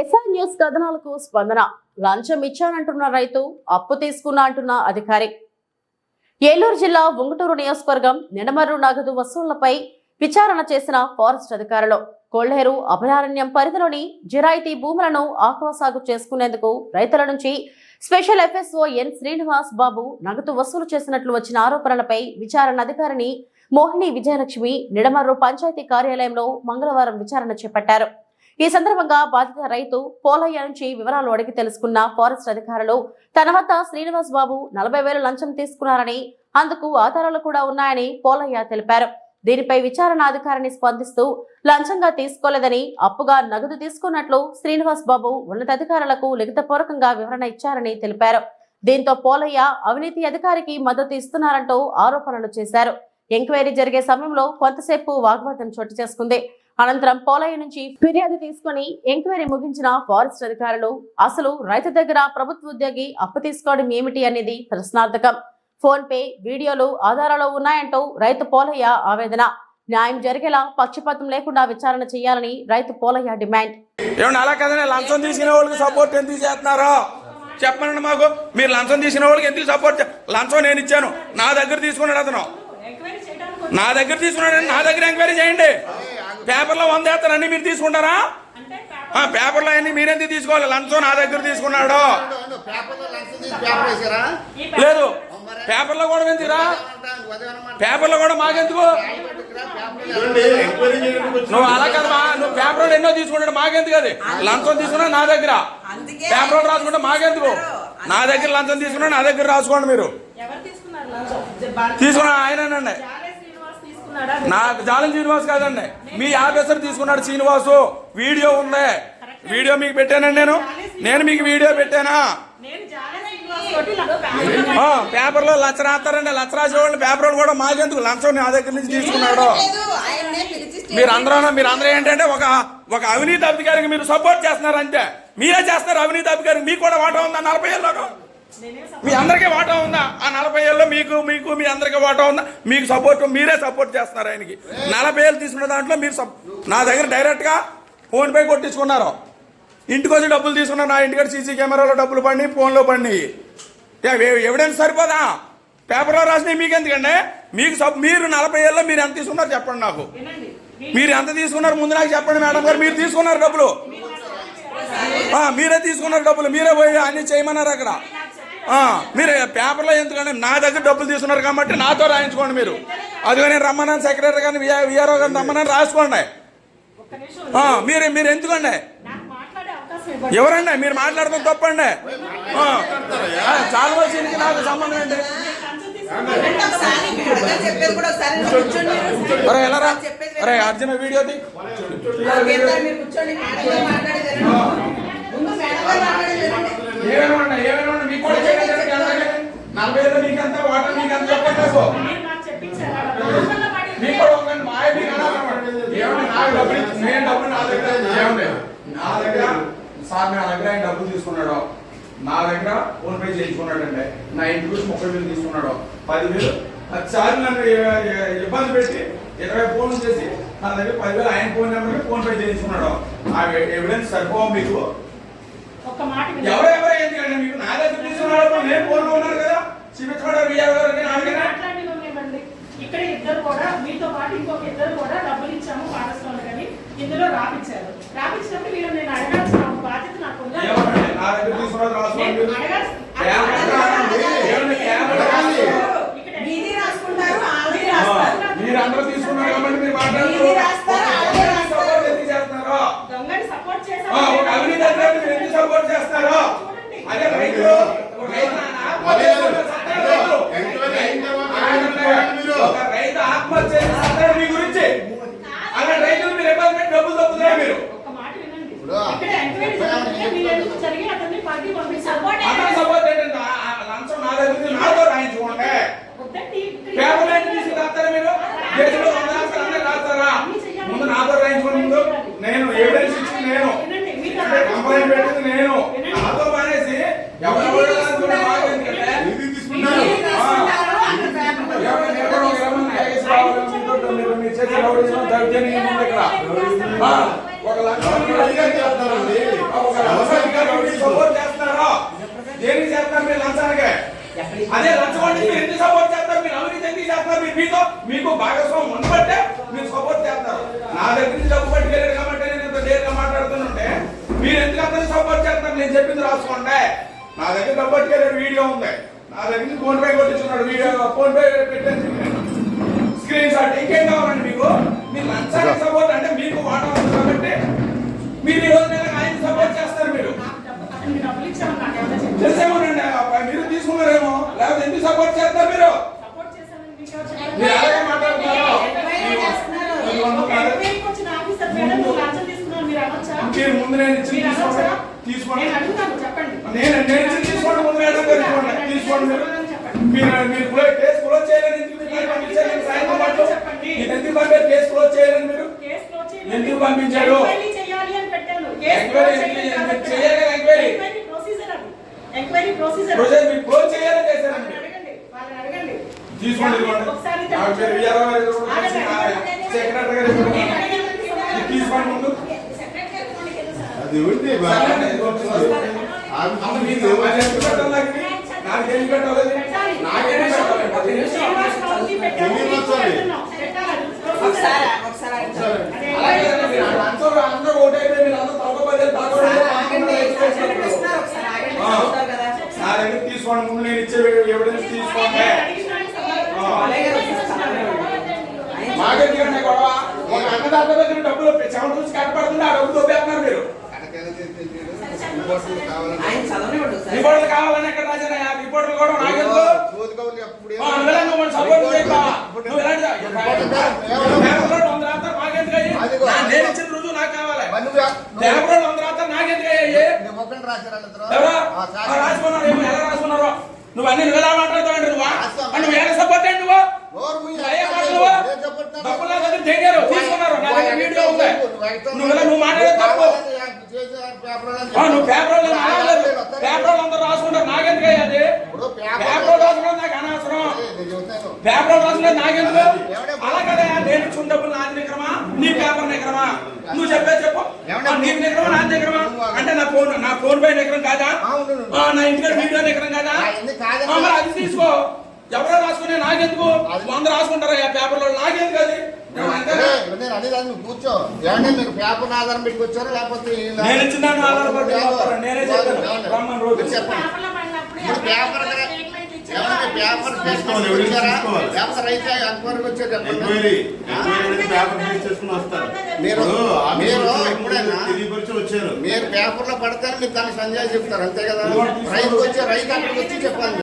SR news కథనాలకు స్పందన. లంచం ఇచ్చానంటున్న రైతు అప్పు తీసుకున్నా అంటున్న అధికారి. ఏలూరు జిల్లా ఉంగుటూరు నియోజకవర్గం నిడమర్రు నగదు వసూళ్ళపై విచారణ చేసిన ఫారెస్ట్ అధికారులు. కొల్లేరు అభయారణ్యం పరిధిలోని జిరాయితీ భూములను ఆక్వా సాగు చేసుకునేందుకు రైతుల నుంచి special FSO N Srinivas Babu నగదు వసూలు చేసినట్లు వచ్చిన ఆరోపణలపై విచారణ అధికారిని మోహిని విజయలక్ష్మి నిడమర్రు పంచాయతీ కార్యాలయంలో మంగళవారం విచారణ చేపట్టారు. ఈ సందర్భంగా బాధిత రైతు పోలయ్య నుంచి వివరాలు అడిగి తెలుసుకున్న ఫారెస్ట్ అధికారులు తన వద్ద శ్రీనివాస్ బాబు నలభై వేలు లంచం తీసుకున్నారని అందుకు ఆధారాలు కూడా ఉన్నాయని పోలయ్య తెలిపారు. దీనిపై విచారణ అధికారిని స్పందిస్తూ లంచంగా తీసుకోలేదని అప్పుగా నగదు తీసుకున్నట్లు శ్రీనివాస్ బాబు ఉన్నతాధికారులకు లిఖితపూర్వకంగా వివరణ ఇచ్చారని తెలిపారు. దీంతో పోలయ్య అవినీతి అధికారికి మద్దతు ఇస్తున్నారంటూ ఆరోపణలు చేశారు. ఎంక్వైరీ జరిగే సమయంలో కొంతసేపు వాగ్వాదం చోటు చేసుకుంది. అనంతరం పోలయ్య నుంచి ఫిర్యాదు తీసుకుని ఎంక్వైరీ ముగించిన ఫారెస్ట్ అధికారులు అసలు రైతు దగ్గర ప్రభుత్వ ఉద్యోగి అప్పు తీసుకోవడం ఏమిటి అనేది ప్రశ్నార్థకం. ఫోన్ పే వీడియోలు ఆధారాలు ఉన్నాయంటూ రైతు పోలయ్య ఆవేదన. న్యాయం జరిగేలా పక్షపాతం లేకుండా విచారణ చేయాలని రైతు పోలయ్య డిమాండ్. అలా కదనే లంచం తీసుకునే వాళ్ళకి సపోర్ట్ ఎందుకు చేస్తున్నారో? చెప్పనండి మాకు. మీరు లంచం తీసిన వాళ్ళకి ఎందుకు సపోర్ట్ లంచం నేను ఇచ్చాను. నా దగ్గర తీసుకున్నాడు అతను. నా దగ్గర తీసుకున్నాడు. నా దగ్గర ఎంక్వైరీ చేయండి. పేపర్లో వంద వేస్తారు అన్ని మీరు తీసుకుంటారా? ఆ, పేపర్లో అన్ని మీరెందుకు తీసుకోవాలి? లంచం నా దగ్గర తీసుకున్నాడు. లేదు. పేపర్లో కూడా ఎందుకురా? పేపర్లో కూడా మాకెందుకు? నువ్వు అలా కదా మా నువ్వు పేపర్ ఎన్నో తీసుకుంటాడు మాకెందుకు అది? లంచం తీసుకున్నా నా దగ్గర. అందుకే పేపర్ రాసుకుంటే మాకెందుకు? నా దగ్గర లంచం తీసుకున్నా నా దగ్గర రాసుకోండి మీరు. ఎవరు తీసుకున్నారు లంచం? తీసుకున్నా ఆయనండి? నాకు జాలం శ్రీనివాస్ కాదండి. మీ ఆఫీసర్ తీసుకున్నాడు శ్రీనివాసు. వీడియో ఉంది. వీడియో మీకు పెట్టానండి నేను? నేను మీకు వీడియో పెట్టానా? పేపర్లో లచ్చ రాస్తారండి. లచ్చ రాసే వాళ్ళు పేపర్ వాళ్ళు కూడా మాకెందుకు? లంచం నా దగ్గర నుంచి తీసుకున్నాడు. మీరు అందరూ మీరు అందరూ ఏంటంటే ఒక ఒక అవినీతి అధికారికి మీరు సపోర్ట్ చేస్తున్నారు అంతే మీరే చేస్తారు అవినీతి అధికారికి. మీకు కూడా వాటా ఉందా? నలభై ఏళ్ళలో మీ అందరికీ వాటా ఉందా? ఆ నలభై ఏళ్ళు మీకు మీకు మీ అందరికీ వాటా ఉందా? మీకు సపోర్ట్ మీరే సపోర్ట్ చేస్తున్నారు ఆయనకి. నలభై ఏళ్ళు తీసుకున్న దాంట్లో మీరు నా దగ్గర డైరెక్ట్గా ఫోన్ పే కొట్టించుకున్నారు. ఇంటికి వచ్చి డబ్బులు తీసుకున్నారు. నా ఇంటికి సీసీ కెమెరాలో డబ్బులు పడినాయి ఫోన్లో పడినాయి. ఎవిడెన్స్ సరిపోదా? పేపర్లో రాసినవి మీకు ఎందుకండి మీకు సబ్ మీరు నలభై ఏళ్ళలో మీరు ఎంత తీసుకున్నారు చెప్పండి నాకు. మీరు ఎంత తీసుకున్నారు ముందు నాకు చెప్పండి మేడం గారు. మీరు తీసుకున్నారు డబ్బులు. మీరే తీసుకున్నారు డబ్బులు. మీరే పోయి అన్ని చేయమన్నారు అక్కడ. మీరు పేపర్లో ఎందుకంటే నా దగ్గర డబ్బులు తీసుకున్నారు కాబట్టి నాతో రాయించుకోండి మీరు. అదిగో నేను రమ్మన్నాను సెక్రటరీ గారిని విఆర్ఓ గారిని రమ్మన్నాను రాసుకోండి. ఒక్క నిమిషం. ఆ, మీరు మీరు ఎందుకండి? నాకు మాట్లాడే అవకాశం ఇవ్వండి. ఎవరండి? మీరు మాట్లాడడం తప్పండి. చాలా వచ్చి నాకు సంబంధం ఏంటి. అరే ఎలా రా? అరే అర్జున వీడియోది మీరు నలభై ఏళ్ళు మీకంతా వాటర్ మీకంతా చెప్పండి మీకు కూడా ఉందండి మా ఆయన. ఏమండి నాకు డబ్బులు నేను డబ్బులు నా దగ్గర నా దగ్గర సార్ నా దగ్గర ఆయన డబ్బులు తీసుకున్నాడు. నా దగ్గర ఫోన్ పే చేయించుకున్నాడు అండి నా ఇంటికి వచ్చి ముప్పై వేలు తీసుకున్నాడు. పదివేలు సార్ నన్ను ఇబ్బంది పెట్టి ఇరవై ఫోన్లు చేసి నా దగ్గర పదివేలు ఆయన ఫోన్ నెంబర్కి ఫోన్ పే చేయించుకున్నాడు. ఆ ఎవిడెన్స్ సరిపోవా మీకు. ఎవరెవరు ఎందుకంటే మీకు నా దగ్గర తీసుకున్నాడు నేను ఫోన్లో ఉన్నారు కదా చూపించుకోవడం విఆర్ గారు నేను అడిగినా మాట్లాడి ఉన్నామండి. ఇక్కడ ఇద్దరు కూడా మీతో పాటు ఇంకొక ఇద్దరు కూడా డబ్బులు ఇచ్చాము పారస్లో కానీ ఇందులో రాపిచ్చారు రాపిచ్చినప్పుడు వీళ్ళు నేను అడగాల్సిన బాధ్యత నాకు ఉందా? ఏమనండి నా దగ్గర తీసుకున్నది రాసుకోండి నేను మీరు. అడగాల్సిన- కేవలం రాయండి. ఏమండి కేవలం రాయండి. ఇక్కడ మీది రాసుకుంటారు వాళ్ళది రాస్తారు మీరు అందరూ తీసుకున్నారు కాబట్టి మీరు మాట్లాడుతున్నారు. మీది రాస్తారు, వాళ్ళది రాస్తారు. సపోర్ట్ ఎందుకు చేస్తున్నారు? దొంగని సపోర్ట్ ఆ, ఒక అవినీతి అధికారిని మీరు ఎందుకు సపోర్ట్ చేస్తారు అదే రైతులు ఒక రైతు ఆత్మహత్య చేసుకున్న సత్యం రైతు. ఎంక్వైరీ అయిన తర్వాత ఆయన చూడండి మీరు. ఒక రైతు ఆత్మహత్య చేసిన సత్యం మీ గురించి అలా రైతులు మీరు ఇబ్బంది పెట్టి డబ్బులు తప్పుతున్నారు మీరు ఒక్క మాట వినండి ఇప్పుడు ఇక్కడ ఎంక్వైరీ జరుగుతుంటే మీరు ఎందుకు జరిగి అతన్ని పార్టీ పంపించారు అతని సపోర్ట్ ఏంటంటే ఆ- ఆ లంచం నా దగ్గర ఉంది, నాతో రాయించుకోండి పేపర్ లైన్ తీసుకుని రాస్తారా మీరు దేశంలో వంద రాస్తారు అందరూ రాస్తారా ముందు నాతో రాయించుకోండి ముందు నేను ఎవిడెన్స్ ఇచ్చింది నేను కంప్లైంట్ పెట్టింది నేను నాతో మానేసి ఎవరెవరు రాసుకుంటే మాకు ఎందుకంటే ఇది తీసుకున్నారు మీది రాసుకుంటారు అక్కడ పేపర్ ఎవరు ఎవరు ఒక రమ్మని నాగేశ్వర రావు గారు మీతో మీరు మీరు చేసే రౌడీజం దౌర్జన్యం ఉంది ఇక్కడ ఆ, ఒక లక్ష సపోర్ట్ చేస్తున్నారో దేనికి చేస్తున్నారు మీరు లంచానికి అదే లంచం అంటే మీరు ఎందుకు సపోర్ట్ చేస్తారు మీరు అవినీతి ఎందుకు చేస్తారు? మీరు మీతో మీకు భాగస్వామ్యం ఉండబట్టే మీరు సపోర్ట్ చేస్తారు నా దగ్గర నుంచి డబ్బు పట్టుకెళ్ళారు కాబట్టి నేను ఇంత నేరుగా మాట్లాడుతుంటే మీరు ఎందుకు అందరూ సపోర్ట్ చేస్తారు నేను చెప్పింది రాసుకోండి. నా దగ్గర డబ్బు పట్టుకెళ్ళారు వీడియో ఉంది. నా దగ్గర నుంచి ఫోన్ పే కొట్టించున్నాడు వీడియో ఫోన్ పే పెట్టేసి స్క్రీన్ షాట్ ఇంకేం కావాలండి మీకు? మీరు లంచానికి సపోర్ట్ అంటే మీకు వాటా ఉంది కాబట్టి మీరు ఈ రోజు ఆయన సపోర్ట్ చేస్తారు మీరు. ఆ మీరు తీసుకున్నారేమో. లేకపోతే ఎందుకు సపోర్ట్ చేస్తారు మీరు? సపోర్ట్ చేశానని మీకు ఎవరు చెప్పారు? మీరు అలాగే మాట్లాడుతున్నారు? ముందు నేను ఇచ్చి? తీసుకోండి నేను నేను తీసుకోండి ముందు మేడం గారు తీసుకోండి తీసుకోండి మీరు. మీరు మీరు క్లోజ్ కేసు క్లోజ్ చేయాలని ఎందుకు? మీరు పంపించారు? మీరు సాయంత్రం పాటు మీరు ఎందుకు పంపారు? కేసు క్లోజ్ చేయాలని మీరు. ఎందుకు పంపించారు? తీసుకోండి కూడా సెక్రటరీ గారు కూడా తీసుకోండి ముందు? అది ఉంది నాకు? పెట్టాలి. నాకేం మీకు తీసుకోండి. ముందు నేను ఇచ్చే ఎవిడెన్స్ తీసుకోండి. అలాగే వస్తారు. ఆయన మాకెందుకండి గొడవ. ఒక అన్నదాత దగ్గర డబ్బులు చెమట చూసి కట్టబడుతుంది ఆ డబ్బు దొబ్బేస్తున్నారు మీరు. రిపోర్టులు కావాలని ఎక్కడ రాజా రిపోర్ట్లు కూడా నాకెందుకు సపోర్ట్ చేయక నువ్వు ఎలాంటి పేపర్లో వంద రాస్తారు మాకెందుకు అయ్యి అదిగో. నా- నేను ఇచ్చిన రుజువు నాకు కావాలి. పేపర్లో వంద రాస్తారు నాకెందుకు అయ్యి. రాసుకున్నారు ఏమో ఎలా రాసుకున్నారో నువ్వు అన్ని నువ్వు ఎలా మాట్లాడతావు నువ్వు? ఎలా సపోర్ట్ ఏంటి నువ్వు. డబ్బులు తీసుకున్నారు. నా దగ్గర వీడియో ఉంది. నువ్వు ఎగతాళి నువ్వు ఎలా నువ్వు మాట్లాడే తప్పు? నువ్వు పేపర్. పేపర్ అందరూ రాసుకుంటారు. నాకెందుకు అయ్యి అది? పేపర్ రాసుకున్నది నాకు అనవసరం. పేపర్ నాకెందుకు? ఎవడే అలా కదా నేను ఇచ్చిన డబ్బులు నాది నిక్రమా నీ పేపర్ నిక్రమా నువ్వు చెప్పే. చెప్పు నీకు నిక్రమా నాది నిక్రమా అంటే నా ఫోన్ నా ఫోన్ పై నిక్రం కాదా? నా ఇంటికి వీడియో నిక్రం కాదా? అది తీసుకో. ఎవరో రాసుకునే నాకెందుకు? వంద రాసుకుంటారా పేపర్లో నాకెందుకు అది? నేను అనేది నువ్వు కూర్చో. ఏమంటే మీరు పేపర్ ఆధారం పెట్టుకొచ్చారా లేకపోతే చెప్పండి. పేపర్ పేపర్ ఎంక్వైరీకి ఎంక్వైరీ అనేది పేపర్ ఫినిష్ చేసుకుని వస్తారు మీరు మీరు ఎప్పుడైనా వచ్చారు. మీరు పేపర్లో పడతారు మీరు దానికి సంజయ్ చెప్తారు అంతే కదా? రైతు వచ్చి రైతు అక్కడికి వచ్చి చెప్పాలి